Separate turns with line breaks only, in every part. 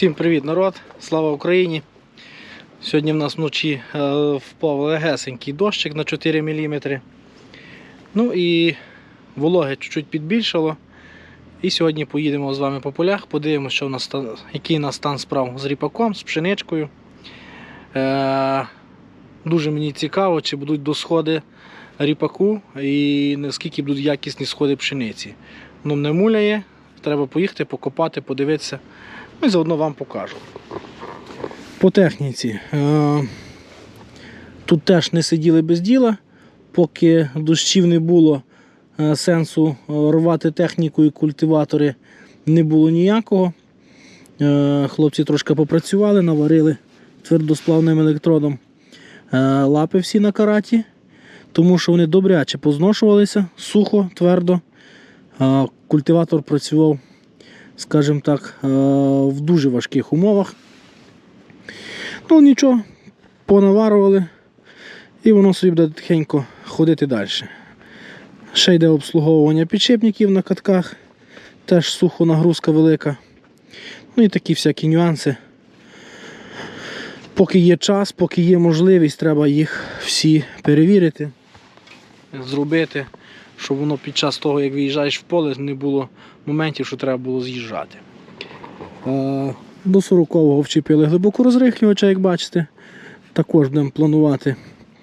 Всім привіт, народ! Слава Україні! Сьогодні в нас вночі е, впав легесенький дощик на 4 мм. Ну і вологи чуть-чуть підбільшало. І сьогодні поїдемо з вами по полях, подивимося, що в нас який у нас стан справ з ріпаком, з пшеничкою. Е, дуже мені цікаво, чи будуть досходи ріпаку і наскільки будуть якісні сходи пшениці. Ну, не муляє, треба поїхати, покопати, подивитися. Ну і заодно вам покажу. По техніці. Е, Тут теж не сиділи без діла, поки дощів не було е, сенсу е, рвати техніку і культиватори не було ніякого. Хлопці трошки попрацювали, наварили твердосплавним електродом лапи всі на караті, тому що вони добряче позношувалися, сухо, твердо. Культиватор працював скажімо так, е, в дуже важких умовах. Ну нічого, понаварували, і воно собі буде тихенько ходити далі. Ще йде обслуговування підшипників на катках, теж сухо нагрузка велика. Ну і такі всякі нюанси. Поки є час, поки є можливість, треба їх всі перевірити, зробити, щоб воно під час того, як виїжджаєш в поле, не було моментів, що треба було з'їжджати. Е, До 40-го вчепили глибоку розрихлювача, як бачите. Також будемо планувати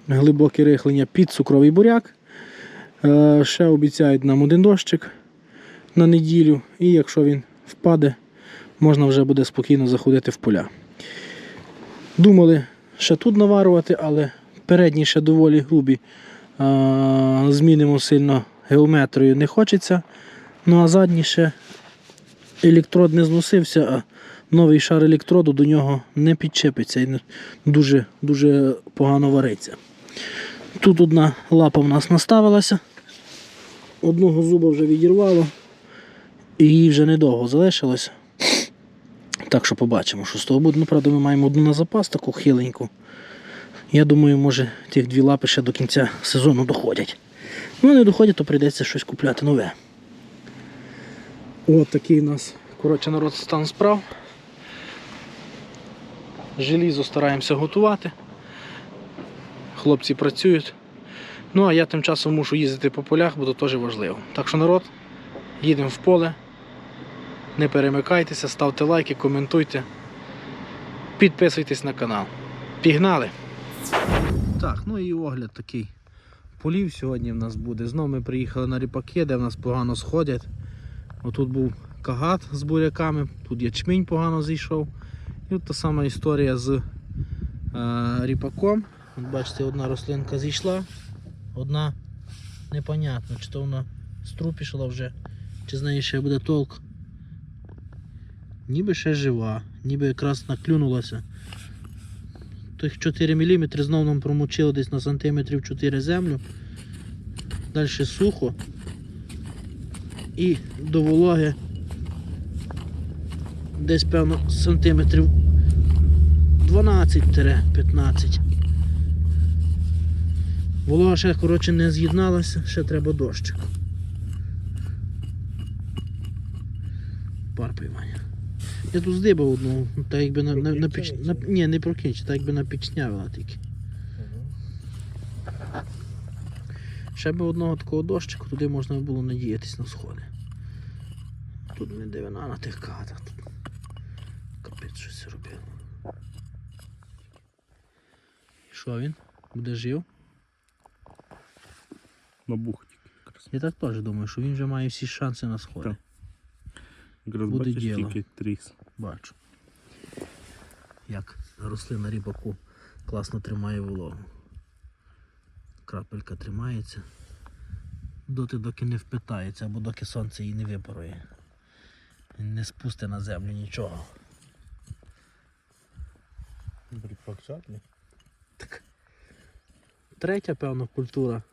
глибоке рихлення під цукровий буряк. Е, Ще обіцяють нам один дощик на неділю, і якщо він впаде, можна вже буде спокійно заходити в поля. Думали ще тут наварювати, але передні ще доволі грубі. Змінимо сильно геометрію не хочеться. Ну а задній ще електрод не зносився, а новий шар електроду до нього не підчепиться і дуже, дуже погано вариться. Тут одна лапа в нас наставилася, одного зуба вже відірвало, і їй вже недовго залишилося. Так що побачимо, що з того буде. Ну, правда, ми маємо одну на запас, таку хиленьку. Я думаю, може тих дві лапи ще до кінця сезону доходять. Ну, не доходять, то прийдеться щось купляти нове. От такий у нас, коротше, народ стан справ. Желізо стараємося готувати. Хлопці працюють. Ну, а я тим часом мушу їздити по полях, бо то теж важливо. Так що народ, їдемо в поле. Не перемикайтеся, ставте лайки, коментуйте. Підписуйтесь на канал. Пігнали! Так, ну і огляд такий. Полів сьогодні в нас буде. Знову ми приїхали на ріпаки, де в нас погано сходять. Отут був кагат з буряками, тут ячмінь погано зійшов. І от та сама історія з е, ріпаком. От бачите, одна рослинка зійшла, одна непонятно, чи то вона струпішала вже, чи з неї ще буде толк. Ніби ще жива, ніби якраз наклюнулася. Тих 4 мм знову нам промочило десь на сантиметрів 4 землю. Далі сухо. І до вологи десь певно сантиметрів 12-15. Волога ще коротше не з'єдналася, ще треба дощик. Парпай, Ваня. Я тут здибав одну, ну, так якби на, на, на, піч... на, ні, не прокинче, так якби напічнявила тільки. Ще би одного такого дощику, туди можна було надіятись на сходи. Тут не дивина на тих катах. Тут капець щось робив. Що він? Буде жив?
Набух.
Я так теж думаю, що він вже має всі шанси на сходи.
Так. Якраз
Буде
бачиш
діло.
тільки тріс.
Бачу. Як рослина ріпаку класно тримає вологу. Крапелька тримається. Доти доки не впитається, або доки сонце її не випарує. Він Не спусти на землю нічого. Так. Третя, певно, культура.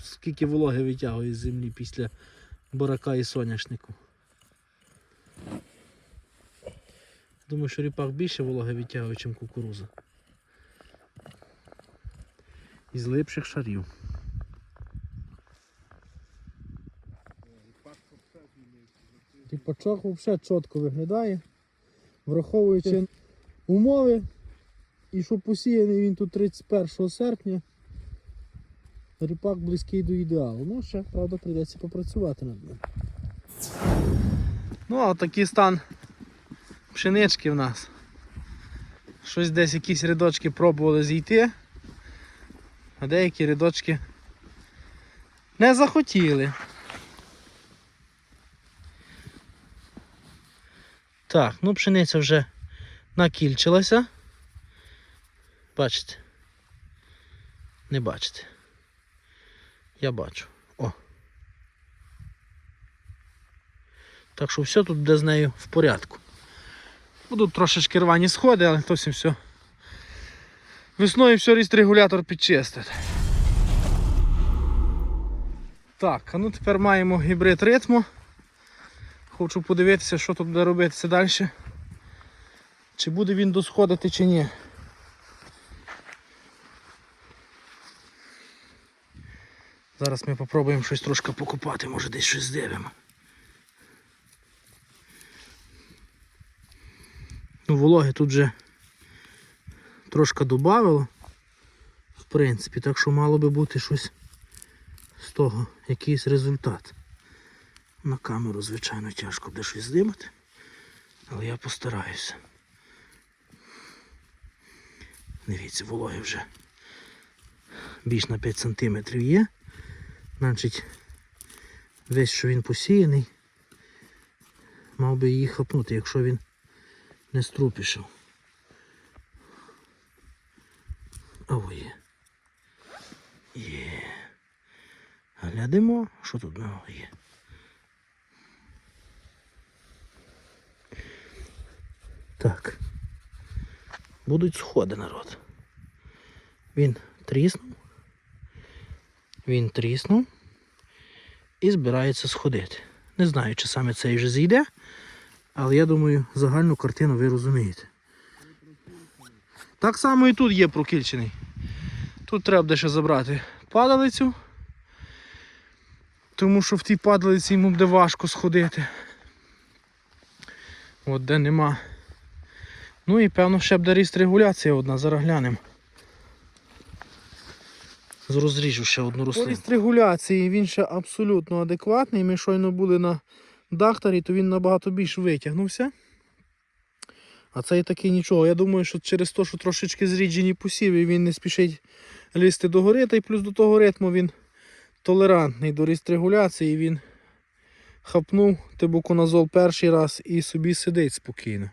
Скільки вологи витягує з землі після бурака і соняшнику. Думаю, що ріпак більше вологи відтягує, ніж кукуруза. Із липших шарів. Ріпачок взагалі чітко виглядає. враховуючи умови, і що посіяний він тут 31 серпня, ріпак близький до ідеалу. Ну, ще, правда, прийдеться попрацювати над ним. Ну, а такий стан пшенички в нас. Щось десь якісь рядочки пробували зійти, а деякі рядочки не захотіли. Так, ну пшениця вже накільчилася. Бачите? Не бачите. Я бачу. О. Так що все тут буде з нею в порядку. Будуть трошечки рвані сходи, але то все. Весною все ріст регулятор підчистить. Так, а ну тепер маємо гібрид ритму. Хочу подивитися, що тут буде робитися далі. Чи буде він досходити, чи ні. Зараз ми попробуємо щось трошки покупати, може десь щось здивимо. Вологи тут вже трошки додавило, в принципі, так що мало би бути щось з того, якийсь результат. На камеру, звичайно, тяжко буде щось здимати, але я постараюся. Дивіться, вологи вже більш на 5 см є. Значить, весь, що він посіяний, мав би її хапнути, якщо він не струпішав. О, є. Є. Глядимо, що тут нового є. Так. Будуть сходи, народ. Він тріснув. Він тріснув і збирається сходити. Не знаю, чи саме цей вже зійде, але я думаю, загальну картину ви розумієте. Так само і тут є прокільчений. Тут треба буде ще забрати падалицю, тому що в тій падалиці йому буде важко сходити. От де нема. Ну і певно ще буде ріст регуляція одна, зараз глянемо. Розріжу ще одну рослину. Ріст регуляції він ще абсолютно адекватний. Ми щойно були на дахтарі, то він набагато більш витягнувся. А цей такий нічого. Я думаю, що через те, що трошечки зріджені посіви, він не спішить лізти до гори, та й плюс до того ритму він толерантний до ріст регуляції. Він хапнув тибуконазол перший раз і собі сидить спокійно.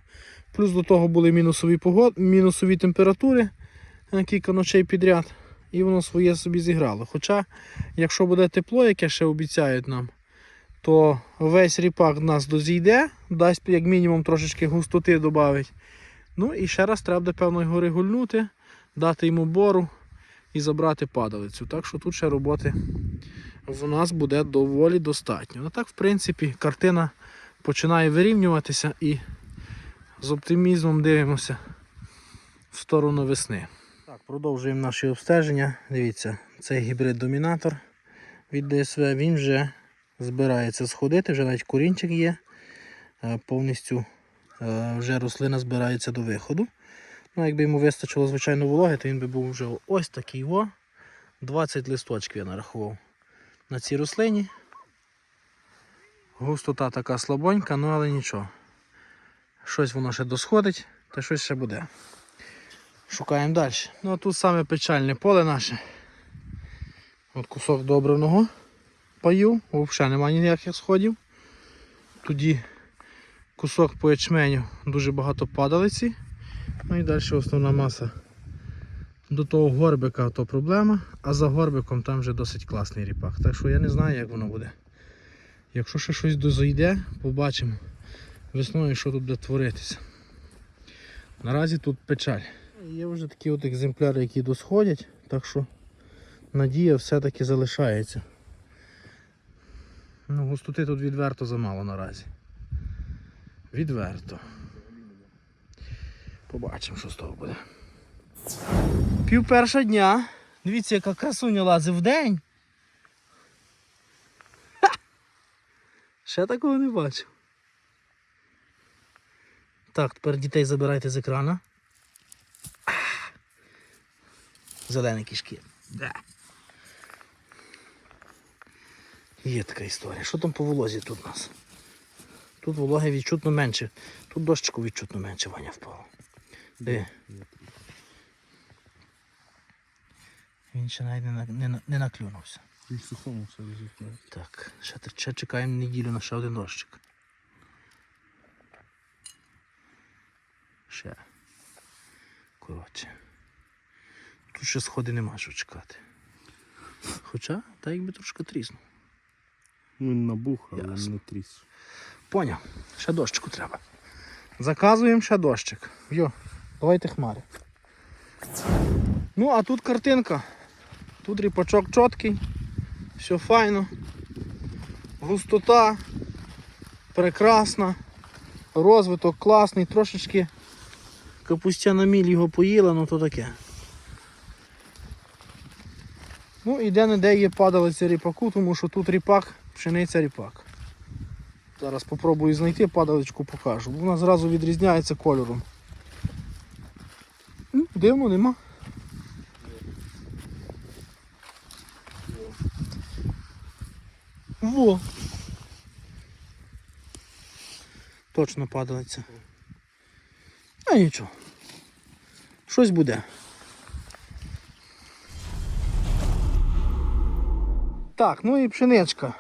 Плюс до того були мінусові погод... мінусові температури е, кілька ночей підряд, і воно своє собі зіграло. Хоча, якщо буде тепло, яке ще обіцяють нам, то весь ріпак в нас дозійде, дасть як мінімум трошечки густоти додавить. Ну і ще раз треба буде, певно, його регульнути, дати йому бору і забрати падалицю. Так що тут ще роботи в нас буде доволі достатньо. Ну так, в принципі, картина починає вирівнюватися і з оптимізмом дивимося в сторону весни. Так, продовжуємо наші обстеження. Дивіться, цей гібрид-домінатор від ДСВ, він вже збирається сходити, вже навіть корінчик є. Е, Повністю е, вже рослина збирається до виходу. Ну, якби йому вистачило, звичайно, вологи, то він би був вже ось такий о. 20 листочків я нарахував на цій рослині. Густота така слабонька, ну але нічого. Щось воно ще досходить, та щось ще буде. Шукаємо далі. Ну а тут саме печальне поле наше. От кусок добраного паю, взагалі немає ніяких сходів. Тоді кусок по ячменю, дуже багато падалиці. Ну і далі основна маса. До того горбика то проблема, а за горбиком там вже досить класний ріпак. Так що я не знаю, як воно буде. Якщо ще щось дозойде, побачимо весною, що тут буде творитися. Наразі тут печаль. Є вже такі от екземпляри, які досходять, так що надія все-таки залишається. Ну, густоти тут відверто замало наразі. Відверто. Побачимо, що з того буде. Пів перша дня. Дивіться, яка красуня лазить в день. Ха! Ще такого не бачив. Так, тепер дітей забирайте з екрана. Зелені кішки. Да. Є така історія. Що там по волозі тут у нас? Тут вологи відчутно менше. Тут дощику відчутно менше Ваня впало. Де? Він ще навіть не, на- не, не наклюнувся.
І в сухому все результат.
Так, ще, ще чекаємо неділю на ще один дощик. Ще. Коротше. Тут ще сходи нема що чекати. Хоча, та якби трошки тріснув.
Ну, він набух, але
Ясно.
не тріс.
Поняв, ще дощику треба. Заказуємо ще дощик. Йо, давайте хмари. Ну, а тут картинка. Тут ріпачок чіткий, все файно. Густота прекрасна. Розвиток класний, трошечки капустяна міль його поїла, ну то таке. Ну і де-не-де є падалиця ріпаку, тому що тут ріпак, пшениця ріпак. Зараз спробую знайти падаличку, покажу. Вона зразу відрізняється кольором. Дивно, нема. Во. Точно падалиця. А нічого. Щось буде. Так, ну і пшеничка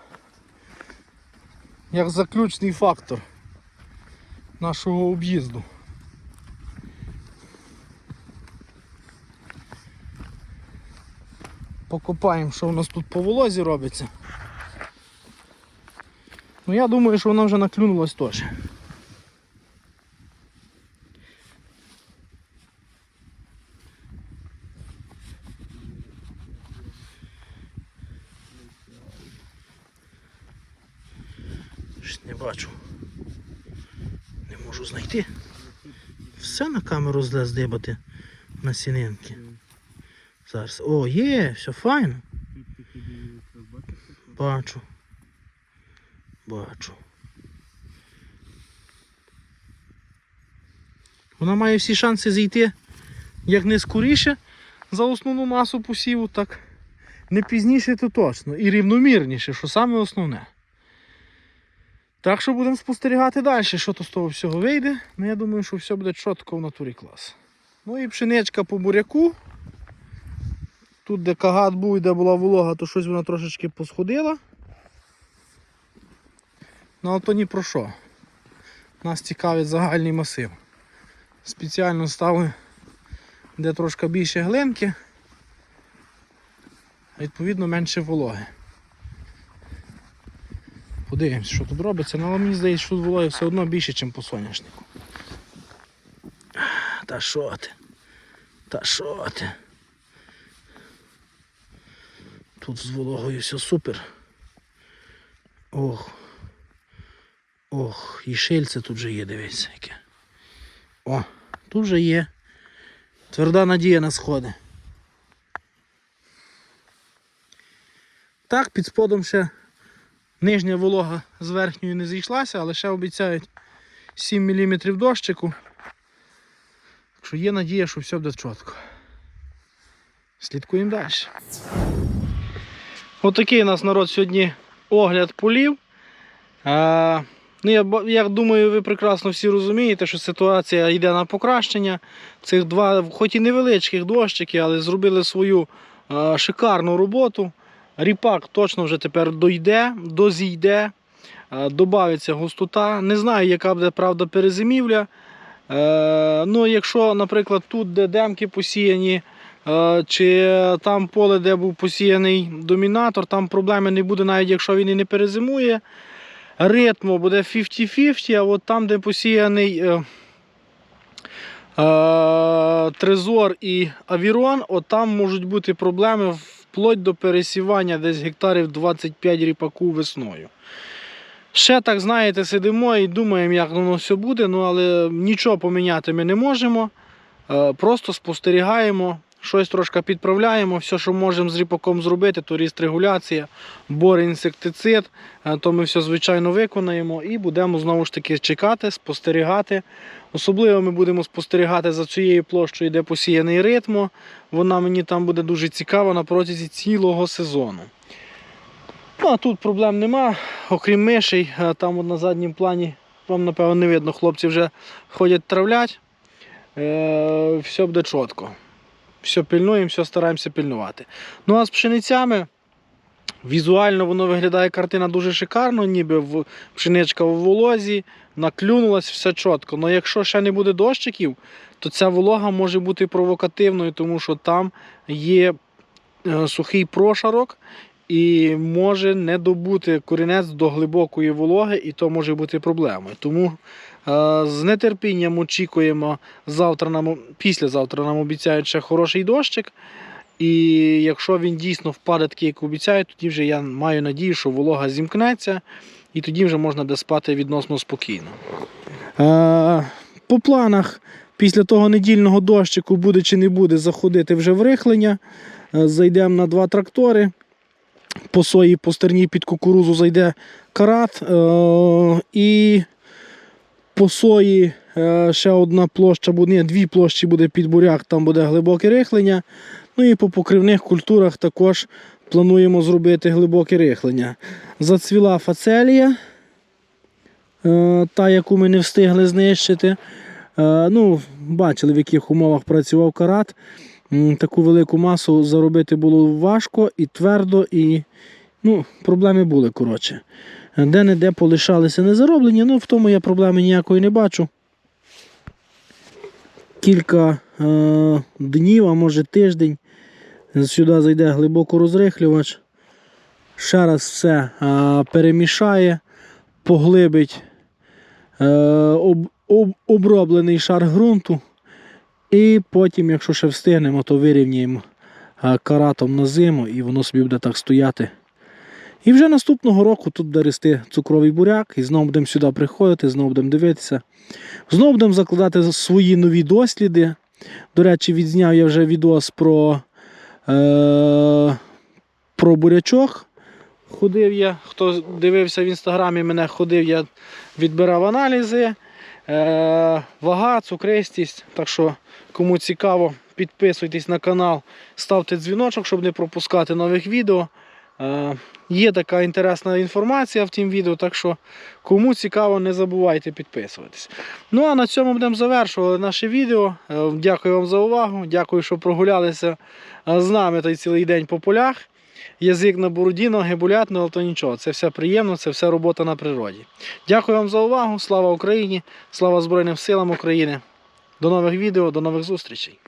як заключний фактор нашого об'їзду. Покопаємо, що у нас тут по волозі робиться. Ну я думаю, що вона вже наклюнулась теж. Щось не бачу. Не можу знайти. Все на камеру зле здибати на сінинки. Зараз. О, є, все файно. Бачу. Бачу. Вона має всі шанси зійти як не скоріше за основну масу посіву, так не пізніше, то точно. І рівномірніше, що саме основне. Так що будемо спостерігати далі, що то з того всього вийде. Ну я думаю, що все буде чітко в натурі клас. Ну і пшеничка по буряку. Тут, де кагат був де була волога, то щось вона трошечки посходила. Ну але то ні про що. Нас цікавить загальний масив. Спеціально ставили, де трошки більше глинки, а відповідно менше вологи. Подивимось, що тут робиться, Ну, але мені здається, що тут вологи все одно більше, ніж по соняшнику. Та що ти? Та що ти? Тут з вологою все супер. Ох. Ох, і шильце тут же є, дивіться яке. О, тут же є. Тверда надія на сходи. Так, під сподом ще нижня волога з верхньої не зійшлася, але ще обіцяють 7 мм дощику. Що є надія, що все буде чітко. Слідкуємо далі. Отакий у нас народ сьогодні огляд полів. А, ну, я, я думаю, ви прекрасно всі розумієте, що ситуація йде на покращення. Цих два, хоч і невеличких дощики, але зробили свою а, шикарну роботу. Ріпак точно вже тепер дойде, дозійде, а, добавиться густота. Не знаю, яка буде правда перезимівля. Е, ну, якщо, наприклад, тут, де демки посіяні, е, чи там поле, де був посіяний домінатор, там проблеми не буде, навіть якщо він і не перезимує. Ритму буде 50-50, а от там, де посіяний е, е, Трезор і Авірон, от там можуть бути проблеми вплоть до пересівання десь гектарів 25 ріпаку весною. Ще так, знаєте, сидимо і думаємо, як воно все буде, ну але нічого поміняти ми не можемо. Е, Просто спостерігаємо, щось трошки підправляємо. Все, що можемо з ріпаком зробити, то ріст регуляція, бор інсектицид, е, то ми все звичайно виконаємо і будемо знову ж таки чекати, спостерігати. Особливо ми будемо спостерігати за цією площею, де посіяний ритмо. Вона мені там буде дуже цікава на протязі цілого сезону. Ну, а тут проблем нема, окрім мишей, е, там на заднім плані, вам напевно не видно, хлопці вже ходять травлять. Е, все буде чітко. Все пильнуємо, все стараємося пильнувати. Ну а з пшеницями візуально воно виглядає картина дуже шикарно, ніби в пшеничка в волозі, наклюнулась, все чітко. Але якщо ще не буде дощиків, то ця волога може бути провокативною, тому що там є е, сухий прошарок. І може не добути корінець до глибокої вологи, і то може бути проблемою. Тому з нетерпінням очікуємо завтра нам, післязавтра нам обіцяють ще хороший дощик. І якщо він дійсно впаде такий, як обіцяють, тоді вже я маю надію, що волога зімкнеться, і тоді вже можна буде спати відносно спокійно. Е, по планах після того недільного дощику буде чи не буде заходити вже в рихлення. Е, Зайдемо на два трактори. По сої, по стерні під кукурузу зайде карат. Е, і по сої е, ще одна площа ні, дві площі буде під буряк, там буде глибоке рихлення. Ну і по покривних культурах також плануємо зробити глибоке рихлення. Зацвіла фацелія, е, та, яку ми не встигли знищити. Е, ну, бачили, в яких умовах працював карат. Таку велику масу заробити було важко і твердо, і ну, проблеми були. коротше. Де-не-де полишалися незароблені, ну в тому я проблеми ніякої не бачу. Кілька е, днів, а може тиждень, сюди зайде глибоко розрихлювач. Ще раз все е, перемішає, поглибить е, об, об, оброблений шар ґрунту. І потім, якщо ще встигнемо, то вирівняємо е, каратом на зиму і воно собі буде так стояти. І вже наступного року тут буде рости цукровий буряк, і знову будемо сюди приходити, знову будемо дивитися. Знову будемо закладати свої нові досліди. До речі, відзняв я вже відос про, е, про бурячок. Ходив я, хто дивився в інстаграмі, мене ходив, я відбирав аналізи. Е, вага, цукристість. Так що, кому цікаво, підписуйтесь на канал, ставте дзвіночок, щоб не пропускати нових відео. Є така інтересна інформація в тім відео, так що кому цікаво, не забувайте підписуватись. Ну а на цьому будемо завершувати наше відео. Е, Дякую вам за увагу. Дякую, що прогулялися е, з нами той цілий день по полях. Язик на бороді, ноги болять, ну, але то нічого. Це все приємно, це все робота на природі. Дякую вам за увагу. Слава Україні! Слава Збройним силам України! До нових відео, до нових зустрічей!